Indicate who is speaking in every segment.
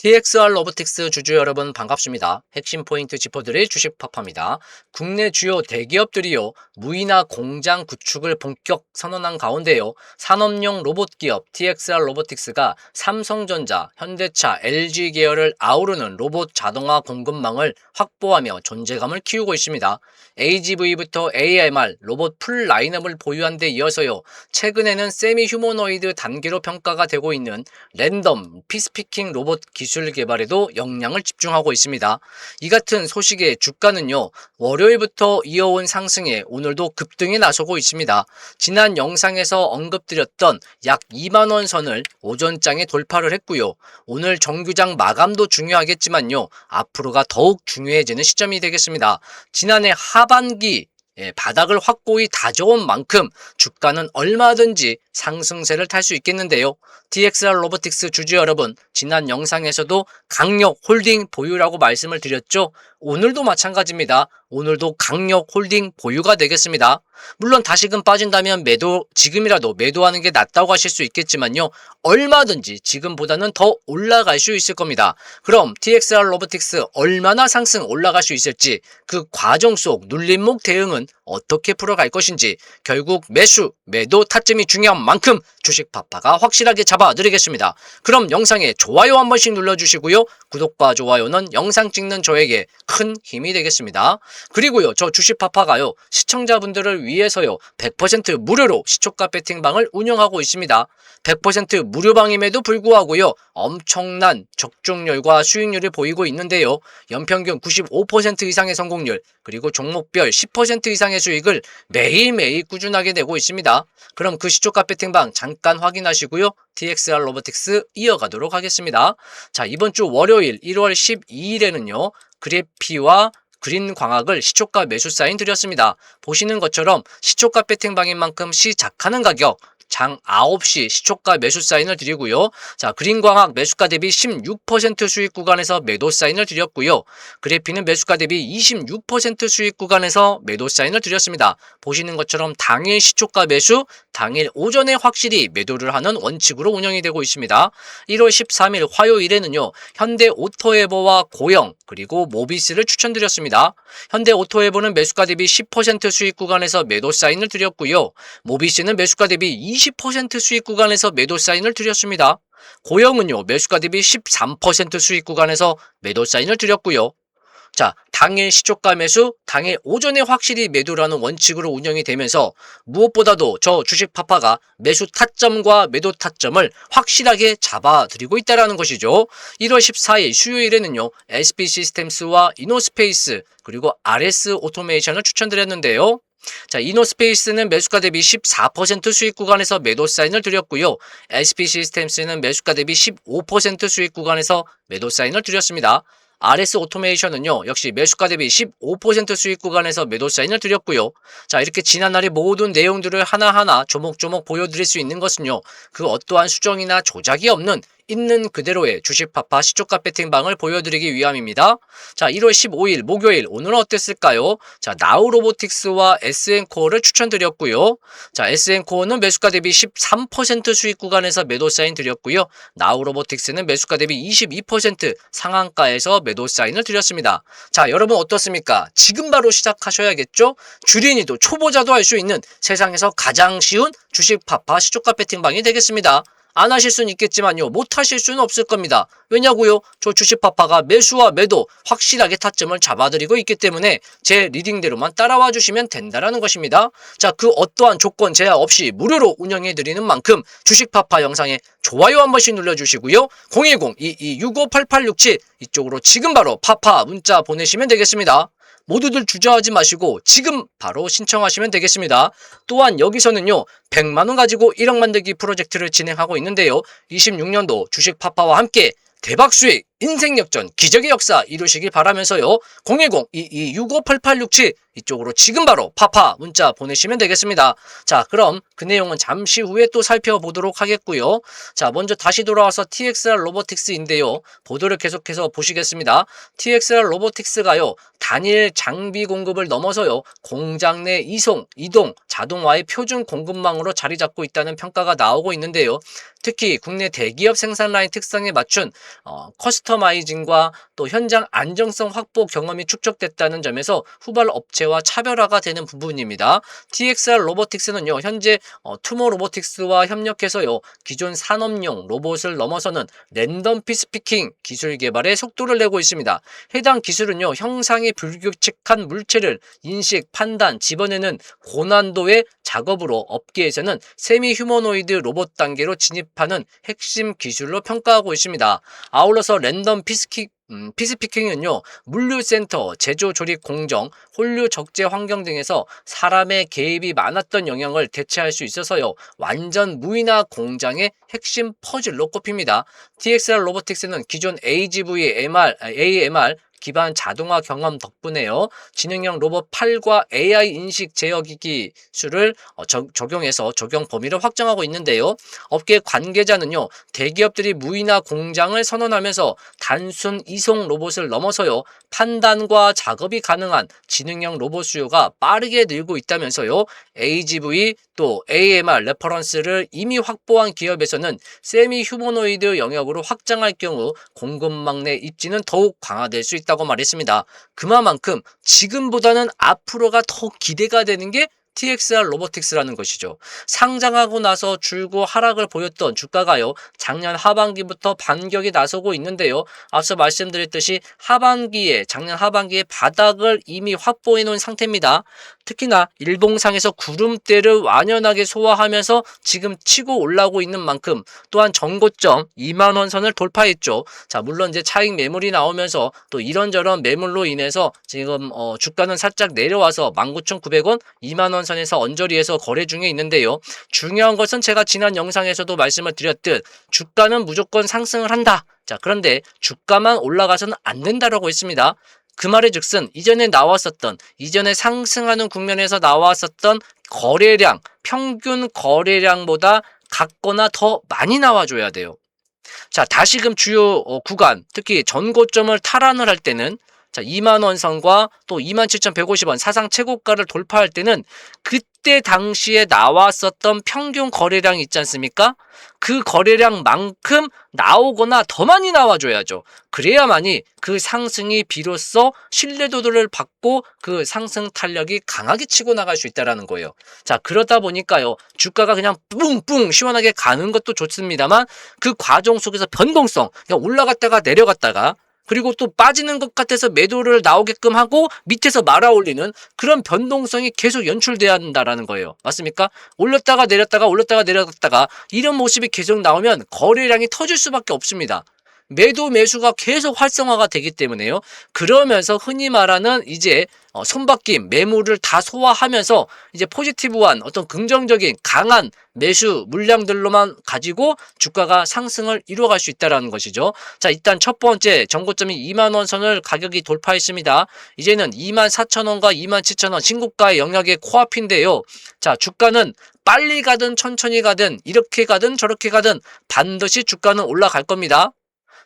Speaker 1: TXR 로보틱스 주주 여러분 반갑습니다. 핵심 포인트 짚어드릴 주식 파파입니다. 국내 주요 대기업들이요 무이나 공장 구축을 본격 선언한 가운데요 산업용 로봇 기업 TXR 로보틱스가 삼성전자, 현대차, LG 계열을 아우르는 로봇 자동화 공급망을 확보하며 존재감을 키우고 있습니다. AGV부터 AMR 로봇 풀 라인업을 보유한 데 이어서요 최근에는 세미 휴머노이드 단계로 평가가 되고 있는 랜덤 피스피킹 로봇 기술 개발에도 역량을 집중하고 있습니다. 이 같은 소식에 주가는요, 월요일부터 이어온 상승에 오늘도 급등에 나서고 있습니다. 지난 영상에서 언급드렸던 약 2만원 선을 오전장에 돌파를 했고요. 오늘 정규장 마감도 중요하겠지만요, 앞으로가 더욱 중요해지는 시점이 되겠습니다. 지난해 하반기 예, 바닥을 확고히 다져온 만큼 주가는 얼마든지 상승세를 탈 수 있겠는데요. DXR 로보틱스 주주 여러분, 지난 영상에서도 강력 홀딩 보유라고 말씀을 드렸죠. 오늘도 마찬가지입니다. 오늘도 강력 홀딩 보유가 되겠습니다. 물론 다시금 빠진다면 매도, 지금이라도 매도하는 게 낫다고 하실 수 있겠지만요. 얼마든지 지금보다는 더 올라갈 수 있을 겁니다. 그럼 TXR 로보틱스 얼마나 상승 올라갈 수 있을지 그 과정 속 눌림목 대응은 어떻게 풀어갈 것인지 결국 매수, 매도 타점이 중요한 만큼 주식 파파가 확실하게 잡아드리겠습니다. 그럼 영상에 좋아요 한 번씩 눌러주시고요. 구독과 좋아요는 영상 찍는 저에게 큰 힘이 되겠습니다. 그리고요, 저 주식 파파가요, 시청자분들을 위해서요, 100% 무료로 시초가 배팅방을 운영하고 있습니다. 100% 무료방임에도 불구하고요, 엄청난 적중률과 수익률을 보이고 있는데요. 연평균 95% 이상의 성공률, 그리고 종목별 10% 이상의 수익을 매일매일 꾸준하게 내고 있습니다. 그럼 그 시초가 배팅방 잠깐 확인하시고요. TXR 로보틱스 이어가도록 하겠습니다. 자, 이번 주 월요일 1월 12일에는요. 그래피와 그린 광학을 시초가 매수 사인 드렸습니다. 보시는 것처럼 시초가 배팅 방인 만큼 시작하는 가격 장 9시 시초가 매수 사인을 드리고요. 자, 그린광학 매수가 대비 16% 수익 구간에서 매도 사인을 드렸고요. 그래피는 매수가 대비 26% 수익 구간에서 매도 사인을 드렸습니다. 보시는 것처럼 당일 시초가 매수, 당일 오전에 확실히 매도를 하는 원칙으로 운영이 되고 있습니다. 1월 13일 화요일에는요. 현대 오토에버와 고영 그리고 모비스를 추천드렸습니다. 현대 오토에버는 매수가 대비 10% 수익 구간에서 매도 사인을 드렸고요. 모비스는 매수가 대비 20% 수익 구간에서 매도 사인을 드렸습니다. 고영은요, 매수가 대비 13% 수익 구간에서 매도 사인을 드렸고요. 자, 당일 시초가 매수, 당일 오전에 확실히 매도라는 원칙으로 운영이 되면서 무엇보다도 저 주식 파파가 매수 타점과 매도 타점을 확실하게 잡아드리고 있다는 것이죠. 1월 14일 수요일에는요, SP 시스템스와 이노스페이스 그리고 RS 오토메이션을 추천드렸는데요. 자, 이노스페이스는 매수가 대비 14% 수익 구간에서 매도 사인을 드렸고요. SP 시스템스는 매수가 대비 15% 수익 구간에서 매도 사인을 드렸습니다. RS 오토메이션은요, 역시 매수가 대비 15% 수익 구간에서 매도 사인을 드렸고요. 자, 이렇게 지난날의 모든 내용들을 하나하나 조목조목 보여드릴 수 있는 것은요, 그 어떠한 수정이나 조작이 없는 있는 그대로의 주식 파파 시초가 배팅방을 보여드리기 위함입니다. 자, 1월 15일 목요일 오늘은 어땠을까요? 자, 나우 로보틱스와 SN코어를 추천드렸고요. 자, SN코어는 매수가 대비 13% 수익 구간에서 매도 사인 드렸고요. 나우 로보틱스는 매수가 대비 22% 상한가에서 매도 사인을 드렸습니다. 자, 여러분 어떻습니까? 지금 바로 시작하셔야겠죠? 주린이도 초보자도 할 수 있는 세상에서 가장 쉬운 주식 파파 시초가 배팅방이 되겠습니다. 안 하실 수는 있겠지만요. 못 하실 수는 없을 겁니다. 왜냐고요? 저 주식파파가 매수와 매도 확실하게 타점을 잡아드리고 있기 때문에 제 리딩대로만 따라와 주시면 된다라는 것입니다. 자, 그 어떠한 조건 제한 없이 무료로 운영해 드리는 만큼 주식파파 영상에 좋아요 한 번씩 눌러주시고요. 010-2265-8867 이쪽으로 지금 바로 파파 문자 보내시면 되겠습니다. 모두들 주저하지 마시고 지금 바로 신청하시면 되겠습니다. 또한 여기서는요. 100만원 가지고 1억 만들기 프로젝트를 진행하고 있는데요. 26년도 주식 파파와 함께 대박 수익, 인생 역전, 기적의 역사 이루시길 바라면서요. 010-2265-8867 이쪽으로 지금 바로 파파 문자 보내시면 되겠습니다. 자, 그럼 그 내용은 잠시 후에 또 살펴보도록 하겠고요. 자, 먼저 다시 돌아와서 TXR 로보틱스인데요. 보도를 계속해서 보시겠습니다. TXR 로보틱스가요. 단일 장비 공급을 넘어서요. 공장 내 이송, 이동, 자동화의 표준 공급망으로 자리 잡고 있다는 평가가 나오고 있는데요. 특히 국내 대기업 생산 라인 특성에 맞춘 어, 커스터마이징과 또 현장 안정성 확보 경험이 축적됐다는 점에서 후발 업체 와 차별화가 되는 부분입니다. TXR 로보틱스는요, 현재 어, 투모 로보틱스와 협력해서요, 기존 산업용 로봇을 넘어서는 랜덤 피스피킹 기술 개발에 속도를 내고 있습니다. 해당 기술은요, 형상이 불규칙한 물체를 인식, 판단, 집어내는 고난도의 작업으로 업계에서는 세미 휴머노이드 로봇 단계로 진입하는 핵심 기술로 평가하고 있습니다. 아울러서 랜덤 피스키 음, 피스피킹은요, 물류센터, 제조 조립 공정, 홀류 적재 환경 등에서 사람의 개입이 많았던 영향을 대체할 수 있어서요, 완전 무인화 공장의 핵심 퍼즐로 꼽힙니다. TXR 로보틱스는 기존 AGV, MR, 아, AMR, 기반 자동화 경험 덕분에요. 지능형 로봇 8과 AI 인식 제어 기기 기술을 어, 적- 적용해서 적용 범위를 확정하고 있는데요. 업계 관계자는요. 대기업들이 무인화 공장을 선언하면서 단순 이송 로봇을 넘어서요. 판단과 작업이 가능한 지능형 로봇 수요가 빠르게 늘고 있다면서요. AGV 또 AMR 레퍼런스를 이미 확보한 기업에서는 세미 휴머노이드 영역으로 확장할 경우 공급망 내 입지는 더욱 강화될 수 있다 고 말했습니다. 그만큼 지금보다는 앞으로가 더 기대가 되는 게 TXR 로보틱스라는 것이죠. 상장하고 나서 줄고 하락을 보였던 주가가요. 작년 하반기부터 반격이 나서고 있는데요. 앞서 말씀드렸듯이 하반기에 작년 하반기에 바닥을 이미 확보해 놓은 상태입니다. 특히나 일봉상에서 구름대를 완연하게 소화하면서 지금 치고 올라오고 있는 만큼 또한 전고점 2만 원 선을 돌파했죠. 자, 물론 이제 차익 매물이 나오면서 또 이런저런 매물로 인해서 지금 어, 주가는 살짝 내려와서 19,900원, 2만 원 선에서 언저리에서 거래 중에 있는데요. 중요한 것은 제가 지난 영상에서도 말씀을 드렸듯 주가는 무조건 상승을 한다. 자, 그런데 주가만 올라가서는 안 된다라고 했습니다. 그 말의 즉슨 이전에 나왔었던 이전에 상승하는 국면에서 나왔었던 거래량 평균 거래량보다 같거나 더 많이 나와줘야 돼요. 자 다시금 주요 어, 구간 특히 전고점을 탈환을 할 때는 자 2만 원 선과 또 27,150원 사상 최고가를 돌파할 때는 그때 당시에 나왔었던 평균 거래량 있지 않습니까? 그 거래량만큼 나오거나 더 많이 나와줘야죠. 그래야만이 그 상승이 비로소 신뢰도를 받고 그 상승 탄력이 강하게 치고 나갈 수 있다라는 거예요. 자, 그러다 보니까요. 주가가 그냥 뿡뿡 시원하게 가는 것도 좋습니다만 그 과정 속에서 변동성, 올라갔다가 내려갔다가 그리고 또 빠지는 것 같아서 매도를 나오게끔 하고 밑에서 말아 올리는 그런 변동성이 계속 연출돼야 한다라는 거예요. 맞습니까? 올렸다가 내렸다가 올렸다가 내렸다가 이런 모습이 계속 나오면 거래량이 터질 수밖에 없습니다. 매도 매수가 계속 활성화가 되기 때문에요. 그러면서 흔히 말하는 이제 어, 손바뀜 매물을 다 소화하면서 이제 포지티브한 어떤 긍정적인 강한 매수 물량들로만 가지고 주가가 상승을 이루어갈 수 있다라는 것이죠. 자, 일단 첫 번째 정고점이 2만 원 선을 가격이 돌파했습니다. 이제는 2만 4천 원과 2만 7천 원 신고가의 영역의 코앞인데요. 자, 주가는 빨리 가든 천천히 가든 이렇게 가든 저렇게 가든 반드시 주가는 올라갈 겁니다.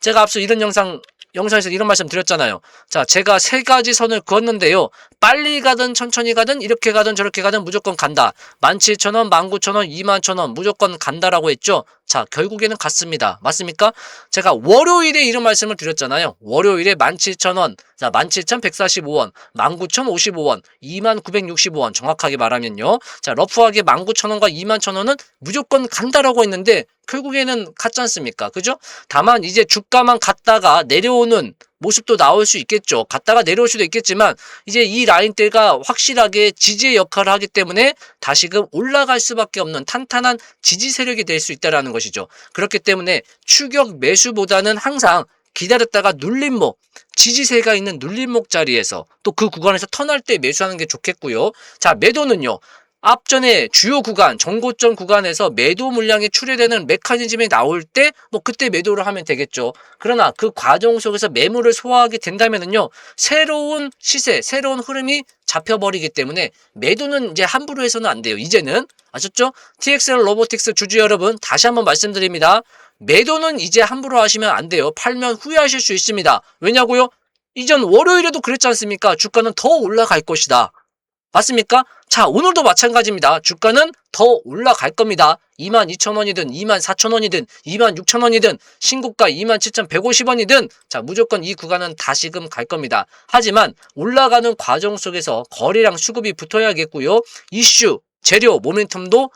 Speaker 1: 제가 앞서 이런 영상 영상에서 이런 말씀 드렸잖아요. 자, 제가 세 가지 선을 그었는데요. 빨리 가든 천천히 가든 이렇게 가든 저렇게 가든 무조건 간다. 17,000원, 19,000원, 21,000원 무조건 간다라고 했죠. 자, 결국에는 갔습니다. 맞습니까? 제가 월요일에 이런 말씀을 드렸잖아요. 월요일에 17,000원, 자, 17,145원, 19,055원, 29,665원 정확하게 말하면요. 자, 러프하게 19,000원과 21,000원은 무조건 간다라고 했는데 결국에는 갔지 않습니까? 그죠? 다만 이제 주가만 갔다가 내려오는 모습도 나올 수 있겠죠. 갔다가 내려올 수도 있겠지만 이제 이 라인대가 확실하게 지지의 역할을 하기 때문에 다시금 올라갈 수밖에 없는 탄탄한 지지 세력이 될 수 있다라는 것이죠. 그렇기 때문에 추격 매수보다는 항상 기다렸다가 눌림목 지지세가 있는 눌림목 자리에서 또 그 구간에서 턴할 때 매수하는 게 좋겠고요. 자 매도는요. 앞전에 주요 구간, 정고점 구간에서 매도 물량이 출회되는 메커니즘이 나올 때 뭐 그때 매도를 하면 되겠죠. 그러나 그 과정 속에서 매물을 소화하게 된다면은요. 새로운 시세, 새로운 흐름이 잡혀버리기 때문에 매도는 이제 함부로 해서는 안 돼요. 이제는 아셨죠? TXL 로보틱스 주주 여러분 다시 한번 말씀드립니다. 매도는 이제 함부로 하시면 안 돼요. 팔면 후회하실 수 있습니다. 왜냐고요? 이전 월요일에도 그랬지 않습니까? 주가는 더 올라갈 것이다. 맞습니까? 자, 오늘도 마찬가지입니다. 주가는 더 올라갈 겁니다. 22,000원이든 24,000원이든 26,000원이든 신고가 27,150원이든 자, 무조건 이 구간은 다시금 갈 겁니다. 하지만 올라가는 과정 속에서 거래량 수급이 붙어야겠고요. 이슈, 재료, 모멘텀도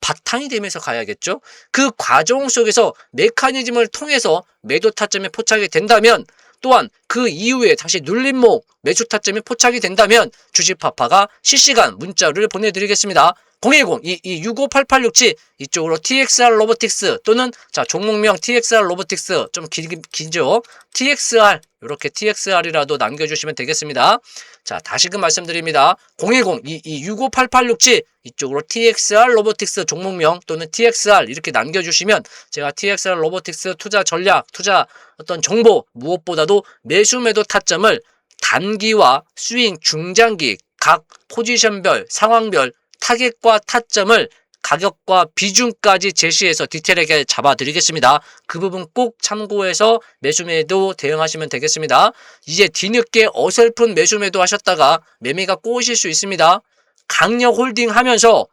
Speaker 1: 바탕이 되면서 가야겠죠. 그 과정 속에서 메커니즘을 통해서 매도 타점에 포착이 된다면 또한 그 이후에 다시 눌림목 매수 타점이 포착이 된다면 주식파파가 실시간 문자를 보내드리겠습니다. 010-2265-8867 이쪽으로 TXR 로보틱스 또는 자 종목명 TXR 로보틱스 좀 길, 긴죠 TXR 이렇게 TXR이라도 남겨주시면 되겠습니다. 자 다시금 말씀드립니다. 010-2265-8867 이쪽으로 TXR 로보틱스 종목명 또는 TXR 이렇게 남겨주시면 제가 TXR 로보틱스 투자 전략 투자 어떤 정보 무엇보다도 매수 매도 타점을 단기와 스윙 중장기 각 포지션별 상황별 타겟과 타점을 가격과 비중까지 제시해서 디테일하게 잡아드리겠습니다. 그 부분 꼭 참고해서 매수매도 대응하시면 되겠습니다. 이제 뒤늦게 어설픈 매수매도 하셨다가 매매가 꼬이실 수 있습니다. 강력 홀딩 하면서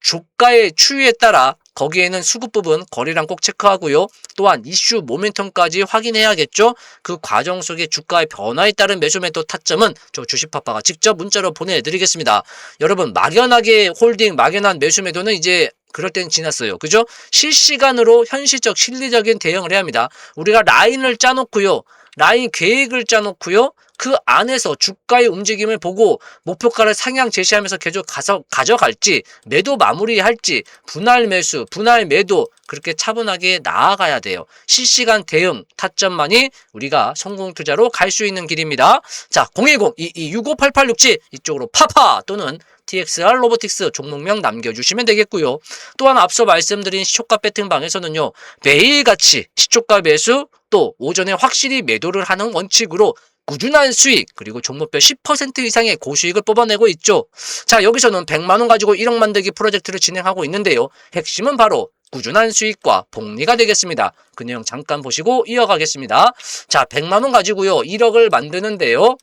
Speaker 1: 주가의 추이에 따라 거기에는 수급 부분 거래량 꼭 체크하고요. 또한 이슈 모멘텀까지 확인해야겠죠. 그 과정 속에 주가의 변화에 따른 매수 매도 타점은 저 주식파파가 직접 문자로 보내드리겠습니다. 여러분 막연하게 홀딩 막연한 매수 매도는 이제 그럴 땐 지났어요. 그죠? 실시간으로 현실적 실리적인 대응을 해야 합니다. 우리가 라인을 짜놓고요. 라인 계획을 짜놓고요. 그 안에서 주가의 움직임을 보고 목표가를 상향 제시하면서 계속 가서, 가져갈지 매도 마무리할지 분할 매수, 분할 매도 그렇게 차분하게 나아가야 돼요. 실시간 대응 타점만이 우리가 성공 투자로 갈 수 있는 길입니다. 자, 010-2265-8867 이쪽으로 파파 또는 TXR 로보틱스 종목명 남겨주시면 되겠고요. 또한 앞서 말씀드린 시초가 배팅방에서는요. 매일같이 시초가 매수 또 오전에 확실히 매도를 하는 원칙으로 꾸준한 수익 그리고 종목별 10% 이상의 고수익을 뽑아내고 있죠. 자 여기서는 100만원 가지고 1억 만들기 프로젝트를 진행하고 있는데요. 핵심은 바로 꾸준한 수익과 복리가 되겠습니다. 그 내용 잠깐 보시고 이어가겠습니다. 자 100만원 가지고요. 1억을 만드는데요.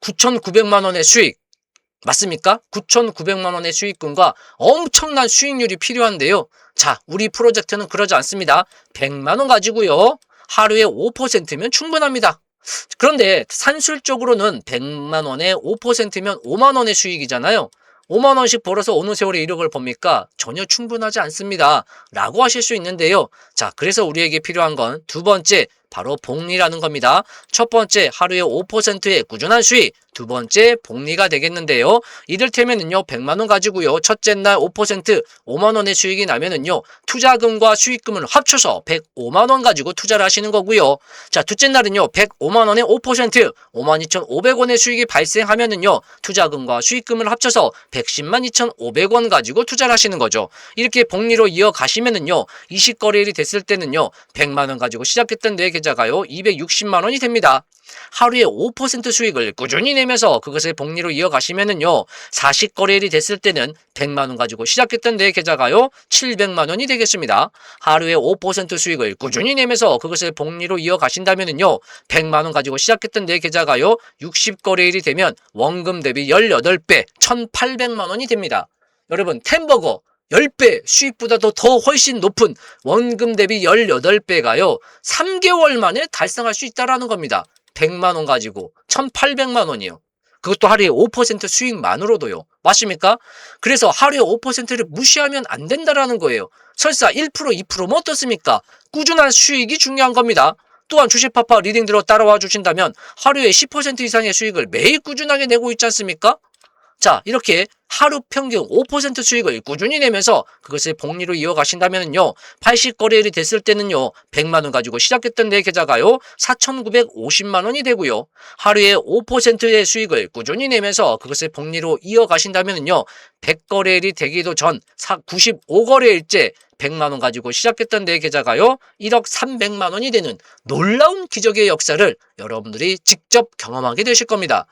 Speaker 1: 9,900만원의 수익 맞습니까? 9,900만 원의 수익금과 엄청난 수익률이 필요한데요. 자, 우리 프로젝트는 그러지 않습니다. 100만 원 가지고요. 하루에 5%면 충분합니다. 그런데 산술적으로는 100만 원에 5%면 5만 원의 수익이잖아요. 5만 원씩 벌어서 어느 세월에 1억을 법니까? 전혀 충분하지 않습니다. 라고 하실 수 있는데요. 자, 그래서 우리에게 필요한 건 두 번째, 바로 복리라는 겁니다. 첫 번째, 하루에 5%의 꾸준한 수익. 두 번째, 복리가 되겠는데요. 이를테면은요, 100만원 가지고요. 첫째 날 5%, 5만원의 수익이 나면은요, 투자금과 수익금을 합쳐서 105만원 가지고 투자를 하시는 거고요. 자, 둘째 날은요, 105만원에 5%, 52,500원의 수익이 발생하면은요, 투자금과 수익금을 합쳐서 110만 2,500원 가지고 투자를 하시는 거죠. 이렇게 복리로 이어가시면은요, 20거래일이 됐을 때는요, 100만원 가지고 시작했던 내 계좌 가요, 260만 원이 됩니다. 하루에 5% 수익을 꾸준히 내면서 그것을 복리로 이어가시면은요, 40거래일이 됐을 때는 100만 원 가지고 시작했던 내 계좌가요, 700만 원이 되겠습니다. 하루에 5% 수익을 꾸준히 내면서 그것을 복리로 이어가신다면은요, 100만 원 가지고 시작했던 내 계좌가요, 60 거래일이 되면 원금 대비 18배, 1800만 원이 됩니다. 여러분, 템버거 10배 수익보다도 더 훨씬 높은 원금 대비 18배가요. 3개월 만에 달성할 수 있다라는 겁니다. 100만 원 가지고 1,800만 원이요. 그것도 하루에 5% 수익만으로도요. 맞습니까? 그래서 하루에 5%를 무시하면 안 된다라는 거예요. 설사 1% 2%면 어떻습니까? 꾸준한 수익이 중요한 겁니다. 또한 주식파파 리딩대로 따라와 주신다면 하루에 10% 이상의 수익을 매일 꾸준하게 내고 있지 않습니까? 자, 이렇게 하루 평균 5% 수익을 꾸준히 내면서 그것을 복리로 이어가신다면요. 80거래일이 됐을 때는요. 100만 원 가지고 시작했던 내 계좌가요. 4,950만 원이 되고요. 하루에 5%의 수익을 꾸준히 내면서 그것을 복리로 이어가신다면요. 100거래일이 되기도 전 95거래일째 100만 원 가지고 시작했던 내 계좌가요. 1억 300만 원이 되는 놀라운 기적의 역사를 여러분들이 직접 경험하게 되실 겁니다.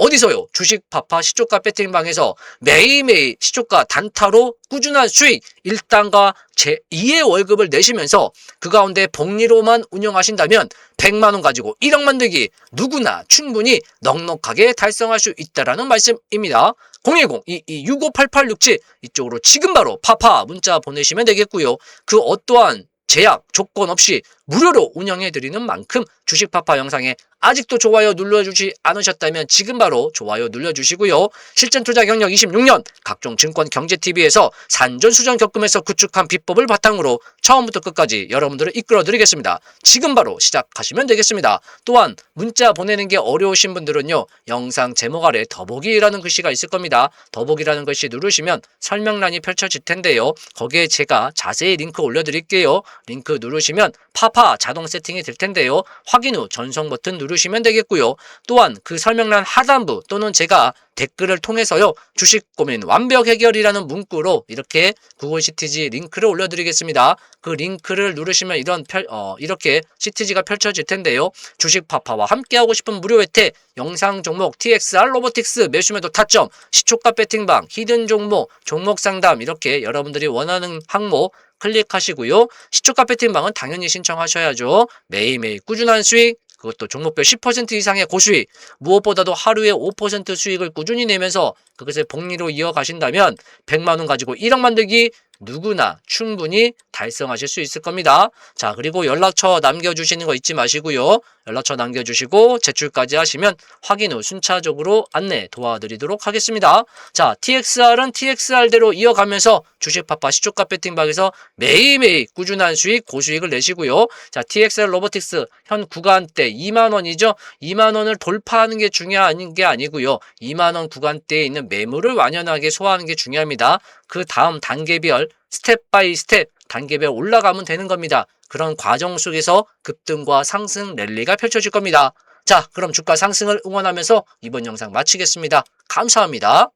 Speaker 1: 어디서요? 주식 파파 시초가 배팅방에서 매일매일 시초가 단타로 꾸준한 수익 1단과 제2의 월급을 내시면서 그 가운데 복리로만 운영하신다면 100만 원 가지고 1억 만들기 누구나 충분히 넉넉하게 달성할 수 있다라는 말씀입니다. 010-2265-8867 이쪽으로 지금 바로 파파 문자 보내시면 되겠고요. 그 어떠한 제약, 조건 없이 무료로 운영해드리는 만큼 주식파파 영상에 아직도 좋아요 눌러주지 않으셨다면 지금 바로 좋아요 눌러주시고요. 실전 투자 경력 26년 각종 증권 경제TV에서 산전수전 겪으면서 구축한 비법을 바탕으로 처음부터 끝까지 여러분들을 이끌어 드리겠습니다. 지금 바로 시작하시면 되겠습니다. 또한 문자 보내는 게 어려우신 분들은요. 영상 제목 아래 더보기라는 글씨가 있을 겁니다. 더보기라는 글씨 누르시면 설명란이 펼쳐질 텐데요. 거기에 제가 자세히 링크 올려드릴게요. 링크 누르시면 파파 자동 세팅이 될 텐데요. 확인 후 전송 버튼 누르시면 되겠고요. 또한 그 설명란 하단부 또는 제가 댓글을 통해서요. 주식 고민 완벽 해결이라는 문구로 이렇게 구글 시티지 링크를 올려드리겠습니다. 그 링크를 누르시면 이런 펼, 어, 이렇게 시티지가 펼쳐질 텐데요. 주식 파파와 함께하고 싶은 무료 혜택, 영상 종목, TXR 로보틱스, 매수매도 타점, 시초가 배팅방, 히든 종목, 종목 상담 이렇게 여러분들이 원하는 항목 클릭하시고요. 시초가 배팅방은 당연히 신청하셔야죠. 매일매일 꾸준한 수익, 그것도 종목별 10% 이상의 고수익, 무엇보다도 하루에 5% 수익을 꾸준히 내면서 그것을 복리로 이어가신다면 100만 원 가지고 1억 만들기 누구나 충분히 달성하실 수 있을 겁니다. 자, 그리고 연락처 남겨주시는 거 잊지 마시고요. 연락처 남겨주시고 제출까지 하시면 확인 후 순차적으로 안내 도와드리도록 하겠습니다. 자, TXR은 TXR대로 이어가면서 주식파파 시초가 배팅방에서 매일매일 꾸준한 수익, 고수익을 내시고요. 자, TXR 로보틱스 현 구간대 2만원이죠. 2만원을 돌파하는 게 중요한 게 아니고요. 2만원 구간대에 있는 매물을 완연하게 소화하는 게 중요합니다. 그 다음 단계별 스텝 바이 스텝 단계별 올라가면 되는 겁니다. 그런 과정 속에서 급등과 상승 랠리가 펼쳐질 겁니다. 자, 그럼 주가 상승을 응원하면서 이번 영상 마치겠습니다. 감사합니다.